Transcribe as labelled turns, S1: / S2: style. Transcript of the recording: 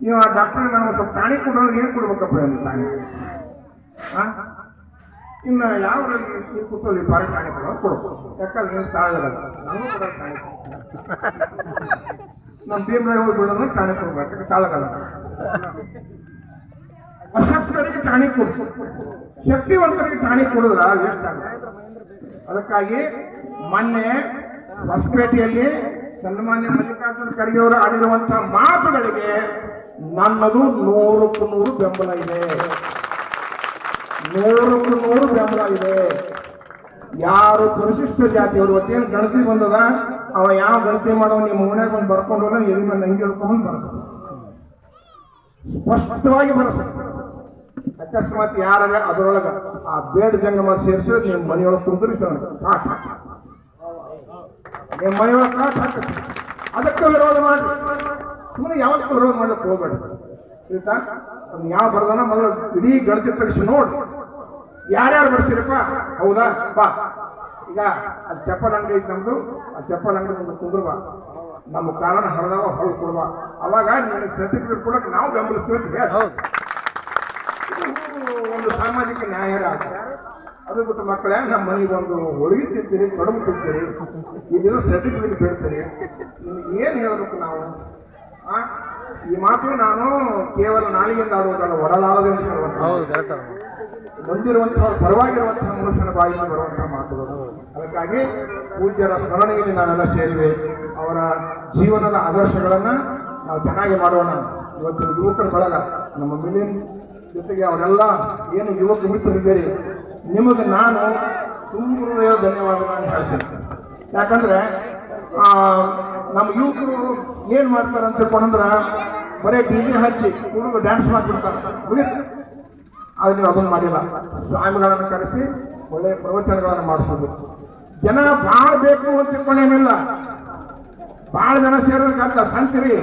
S1: ಇವ ಡಾಕ್ಟರ್ ನಾವು ಸ್ವಲ್ಪ ಟಾಣಿ ಕೊಡೋರು ಏನು ಕೊಡ್ಬೇಕಪ್ಪ ಅಂತ ಆ? ಇನ್ನು ಯಾವ ಈ ಕೂತಲ್ಲಿ ಬಾರಿ ಪ್ರಾಣಿ ಕೊಡೋರು ಕೊಡ್ಬೋದು ಯಾಕಂದ್ರೆ ನೀವು ತಾಳಗಲ್ಲ ನನಗೂ ಕೊಡೋ ನಮ್ಮ ಟೀಮ್ ಹೋಗಿ ಬಿಡೋದು ಪ್ರಾಣಿ ಕೊಡ್ಬೇಕು. ತಾಳಗಲ್ಲ ಅಶಕ್ತರಿಗೆ ಪ್ರಾಣಿ ಕೊಡ್ಸು ಶಕ್ತಿವಂತರಿಗೆ ಪ್ರಾಣಿ ಕೊಡಿದ್ರ ವೇಸ್ಟ್ ಆಗುತ್ತೆ. ಅದಕ್ಕಾಗಿ ಮೊನ್ನೆ ಹೊಸಪೇಟೆಯಲ್ಲಿ ಸನ್ಮಾನ್ಯ ಮಲ್ಲಿಕಾರ್ಜುನ ಖರ್ಗೆ ಅವರು ಆಡಿರುವಂತಹ ಮಾತುಗಳಿಗೆ ನನ್ನದು ನೂರಕ್ಕೂ ನೂರು ಬೆಂಬಲ ಇದೆ. ನೂರಕ್ಕೂ ನೂರು ಬೆಂಬಲ ಇದೆ. ಯಾರು ಪರಿಶಿಷ್ಟ ಜಾತಿಯವರು ಒತ್ತೇನು ಗಣತಿ ಬಂದದ, ಅವ ಯಾವ ಗಣತಿ ಮಾಡೋ ನಿಮ್ಮ ಮನ್ಯಾಗ ಒಂದು ಬರ್ಕೊಂಡು ಎಲ್ಲಿ ಮೇಲೆ ನಂಗೆ ಹೇಳ್ಕೊಂಡು ಬರ್ತಾನೆ ಸ್ಪಷ್ಟವಾಗಿ ಬರಸ. ಅಕಸ್ಮಾತ್ ಯಾರ ಅದರೊಳಗ ಆ ಬೇಡ ಜಂಗಮ ಸೇರಿಸಿದ್ರೆ ನಿಮ್ಮ ಮನೆಯೊಳಗೆ ಸುಂದರಿ ಕಾಟ್. ನಿಮ್ಮ ಮನೆಯೊಳಗೆ ಕಾಟ್ ಹಾಕಿ ಅದಕ್ಕೆ ವಿರೋಧ ಮಾಡಿ ಯಾವತ್ತೂ ವಿರೋಧ ಮಾಡ್ಲಿಕ್ಕೆ ಹೋಗ್ಬೇಡ. ಆಯ್ತಾ? ಅವ್ನು ಯಾವ ಬರ್ದಾನ ಮೊದಲು ಇಡೀ ಗಣತಿ ತೆಗಿಸಿ ನೋಡಿ. ಯಾರ್ಯಾರು ಬರ್ಸಿರಪ್ಪ? ಹೌದಾ? ಬಾ. ಈಗ ಆ ಚಪ್ಪಲ್ ಅಂಗಡಿ ಐತೆ ನಮ್ದು. ಆ ಚಪ್ಪಲ್ ಅಂಗಡಿ ಮುಂದೆ ಕುಂದ್ರ ಬಾ. ನಮ್ಮ ಕಾರಣ ಹರಿದವ ಹೊರಗೆ ಕೊಡುವ ಅವಾಗ ನಿನಗೆ ಸರ್ಟಿಫಿಕೇಟ್ ಕೊಡೋಕೆ ನಾವು ಬೆಂಬಲಿಸ್ತೀವಿ ಅಂತ ಹೇಳಿ ಇದು ಒಂದು ಸಾಮಾಜಿಕ ನ್ಯಾಯ ಅದು ಬಿಟ್ಟು ಮಕ್ಕಳೇ ನಮ್ಮ ಮನೆಗೆ ಒಂದು ಒಳಗಿ ತಿಂತೀರಿ ಕಡುಬು ತಿಂತೀರಿ ಇಲ್ಲಿರೋ ಸರ್ಟಿಫಿಕೇಟ್ ಬೇಡ್ತೀರಿ. ನಿಮ್ಗೆ ಏನು ಹೇಳಬೇಕು ನಾವು? ಈ ಮಾತು ನಾನು ಕೇವಲ ನಾಲಿಗೆಯಿಂದ ಆಡುವುದಲ್ಲ ಹೊರಲಾಗದೆ ಅಂತ ಬಂದಿರುವಂತಹ ಪರವಾಗಿರುವಂತಹ ಮನುಷ್ಯನ ಬಾಯಿಂದ ಬರುವಂತಹ ಮಾತುಗಳು ಅದಕ್ಕಾಗಿ ಪೂಜ್ಯರ ಸ್ಮರಣೆಯಲ್ಲಿ ನಾವೆಲ್ಲ ಸೇರಿವೆ. ಅವರ ಜೀವನದ ಆದರ್ಶಗಳನ್ನ ನಾವು ಚೆನ್ನಾಗಿ ಮಾಡೋಣ. ಇವತ್ತಿನ ಯುವಕರ ಬಳಗ ನಮ್ಮ ಮಿಲಿಯನ್ ಜೊತೆಗೆ ಅವರೆಲ್ಲ ಏನು ಯುವಕ ಮಿತ್ರರಿದ್ದೀರಿ ನಿಮಗೆ ನಾನು ತುಂಬ ಧನ್ಯವಾದಗಳನ್ನು ಹೇಳ್ತೇನೆ. ಯಾಕಂದ್ರೆ ನಮ್ಮ ಯುವಕರು ಏನ್ ಮಾಡ್ತಾರೆ ಅಂತ ತಿಳ್ಕೊಂಡ್ರ ಬರೀ ಡಿ ಹಚ್ಚಿ ಹುಡುಗರು ಡ್ಯಾನ್ಸ್ ಮಾಡ್ಬಿಡ್ತಾರೆ. ಮುಗೀತು. ಆದ್ರೆ ನೀವು ಅದನ್ನು ಮಾಡಿಲ್ಲ. ಸ್ವಾಮಿಗಳನ್ನು ಕರೆಸಿ ಒಳ್ಳೆಯ ಪ್ರವಚನಗಳನ್ನು ಮಾಡಿಸೋದು ಜನ ಭಾಳ ಬೇಕು ಅಂತ ತಿಳ್ಕೊಂಡೇನಿಲ್ಲ ಭಾಳ ಜನ ಸೇರೋದಕ್ಕಂತ ಸಂತಿರಿ.